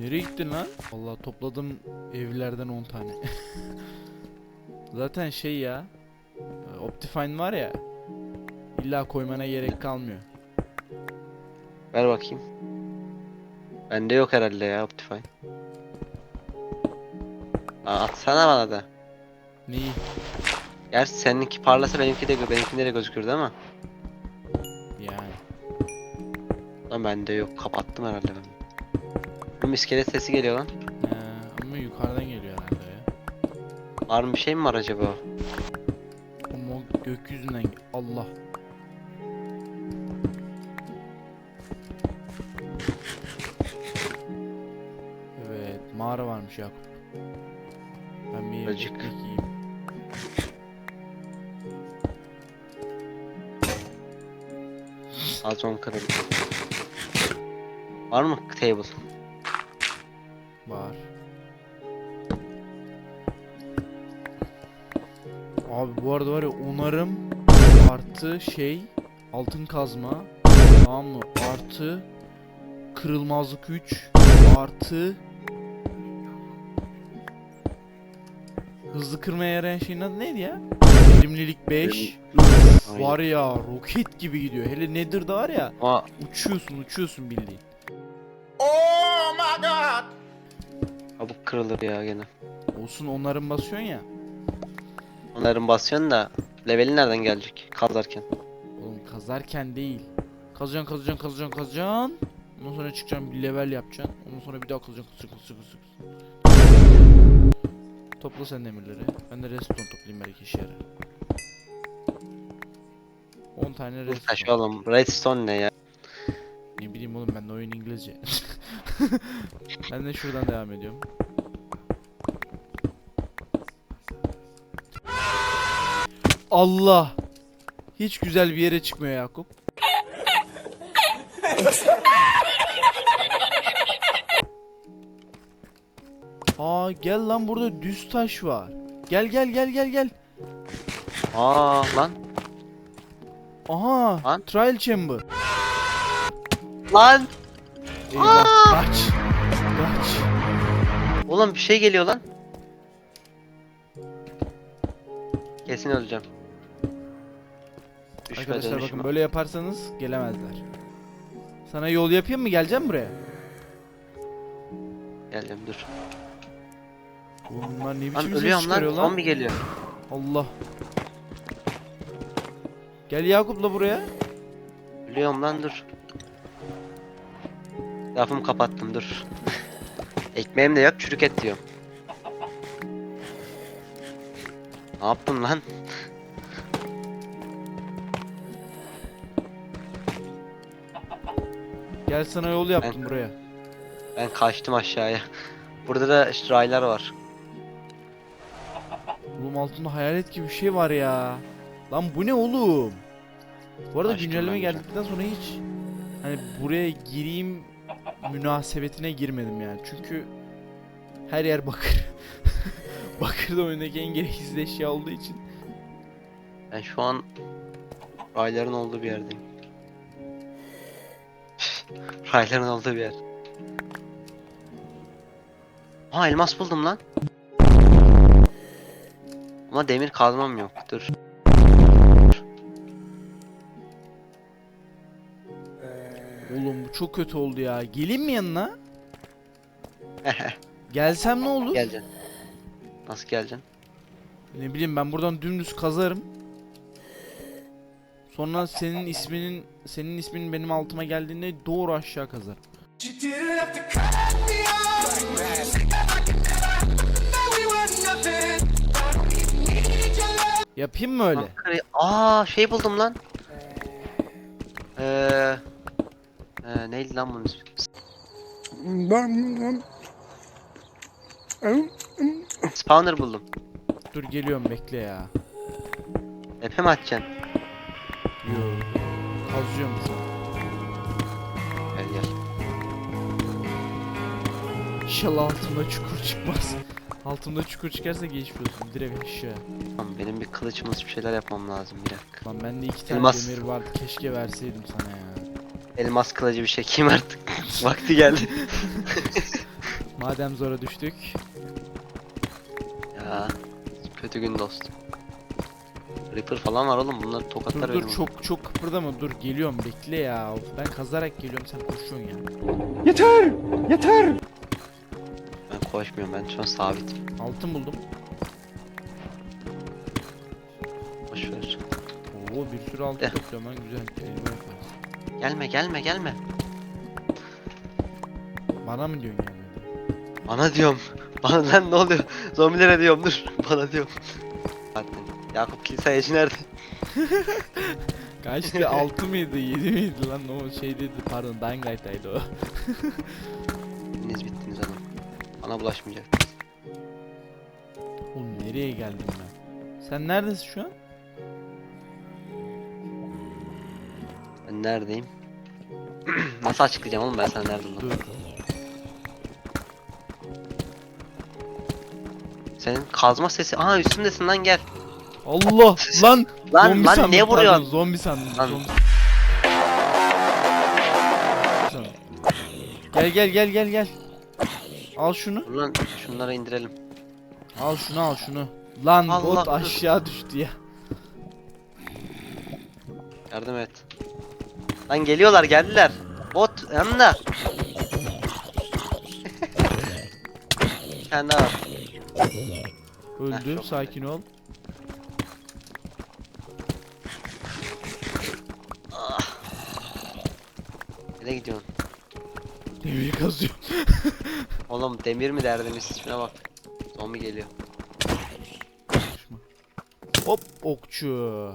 Nereye gittin lan? Vallahi topladım evlerden 10 tane. Zaten şey ya. e, Optifine var ya. İlla koymana gerek kalmıyor. Ver bakayım. Bende yok herhalde ya Optifine. Aa, atsana bana da. Neyi? Gerçi seninki parlasa benimki de benimkinde de gözükür değil mi? Yani. Lan bende yok. Kapattım herhalde ben. Benim iskelet sesi geliyor lan. Ee, ama yukarıdan geliyor herhalde ya. Var mı bir şey mi var acaba? Ama o gökyüzünden Allah. Evet, mağara varmış Yakup. Ben bir Acık. ekmek yiyeyim. Az on kırıldı. Var mı table? Abi bu arada var ya onarım artı şey altın kazma tamam mı artı kırılmazlık 3 artı hızlı kırmaya yarayan şeyin adı neydi ya? Verimlilik 5 Aynen. var ya roket gibi gidiyor hele Nether'da var ya Ama uçuyorsun uçuyorsun bildiğin. kabuk kırılır ya gene. Olsun onların basıyorsun ya. Onların basıyorsun da leveli nereden gelecek kazarken? Oğlum kazarken değil. Kazacaksın kazacaksın kazacaksın kazacaksın. Ondan sonra çıkacaksın bir level yapacaksın. Ondan sonra bir daha kazacaksın kazacaksın kazacaksın kazacaksın. Topla sen demirleri. Ben de redstone toplayayım belki işe yarar. 10 tane Taş redstone. oğlum. Redstone ne ya? Ne bileyim oğlum ben de oyun İngilizce. ben de şuradan devam ediyorum. Allah! Hiç güzel bir yere çıkmıyor Yakup. Aa gel lan burada düz taş var. Gel gel gel gel gel. Aa lan. Aha Lan. trial chamber. Lan. Eyvah kaç. Kaç. Oğlum bir şey geliyor lan. Kesin öleceğim. Düşme Arkadaşlar dönüşme. bakın böyle yaparsanız gelemezler. Sana yol yapayım mı? Geleceğim buraya. Geldim dur. Oğlum bunlar ne Lan biçim ses ölüyorum çıkarıyor lan. lan? Zombi geliyor. Allah. Gel Yakup'la buraya. Ölüyorum lan dur. Lafımı kapattım dur. Ekmeğim de yok çürük et diyorum. Ne yaptın lan? Gel sana yol yaptım buraya. Ben kaçtım aşağıya. Burada da işte raylar var. Oğlum altında hayalet gibi bir şey var ya. Lan bu ne oğlum? Bu arada Açtım güncelleme geldikten sonra hiç hani buraya gireyim münasebetine girmedim yani. Çünkü her yer bakır. bakır da oyundaki en gereksiz eşya olduğu için. Ben şu an rayların olduğu bir yerdeyim. Rayların olduğu bir yer. Ha elmas buldum lan. Ama demir kazmam yok. Dur. Oğlum bu çok kötü oldu ya. Geleyim mi yanına? Gelsem ne olur? Geleceksin. Nasıl geleceksin? Ne bileyim ben buradan dümdüz kazarım. Sonra senin isminin senin isminin benim altıma geldiğinde doğru aşağı love. Yapayım mı öyle? Aa şey buldum lan. Eee... Ee, neydi lan bunun ismi? Spawner buldum. Dur geliyorum bekle ya. Epe mi atacaksın? Yo. Kazıyorum sana. Gel gel. İnşallah altımda çukur çıkmaz. Altımda çukur çıkarsa geçmiyorsun direkt aşağı. Tamam benim bir kılıçımız bir şeyler yapmam lazım bir dakika. Lan bende iki tane Elmas. demir vardı keşke verseydim sana ya. Elmas kılıcı bir çekeyim artık. Vakti geldi. Madem zora düştük. Ya kötü gün dostum. Reaper falan var oğlum bunları tokatlar Dur benim. dur çok çok kıpırdama dur geliyorum bekle ya. Ben kazarak geliyorum sen koşuyorsun ya. Yeter! Yeter! Ben koşmuyorum ben şu an sabitim. Altın buldum. Boş ver. Oo bir sürü altın Eh. topluyorum lan güzel. Elime yaparız. Gelme gelme gelme. Bana mı diyorsun yani? Bana diyorum. Bana lan ne oluyor? Zombilere diyorum dur. Bana diyorum. Zaten Yakup Kilisayacı nerede? Kaçtı 6 mıydı 7 miydi lan o şeydeydi pardon Dying Light'taydı o. Bittiniz bittiniz oğlum. Bana bulaşmayacak. Oğlum nereye geldim ben? Sen neredesin şu an? Ben neredeyim? Nasıl açıklayacağım oğlum ben sana nerede olduğumu? Dur. Senin kazma sesi. Aa üstümdesin lan gel. Allah lan Lan zombi lan sandım, ne pardon, vuruyorsun? Zombi sandım. Lan. Zombi. Gel gel gel gel gel. Al şunu. Dur lan şunları indirelim. Al şunu al şunu. Lan Allah bot dur. aşağı düştü ya. Yardım et. Lan geliyorlar geldiler. Bot tane daha var. Öldü çok sakin ol. Nereye gidiyorsun? Demiri kazıyor. Oğlum demir mi derdiniz? Şuna bak. Zombi geliyor. Hop okçu.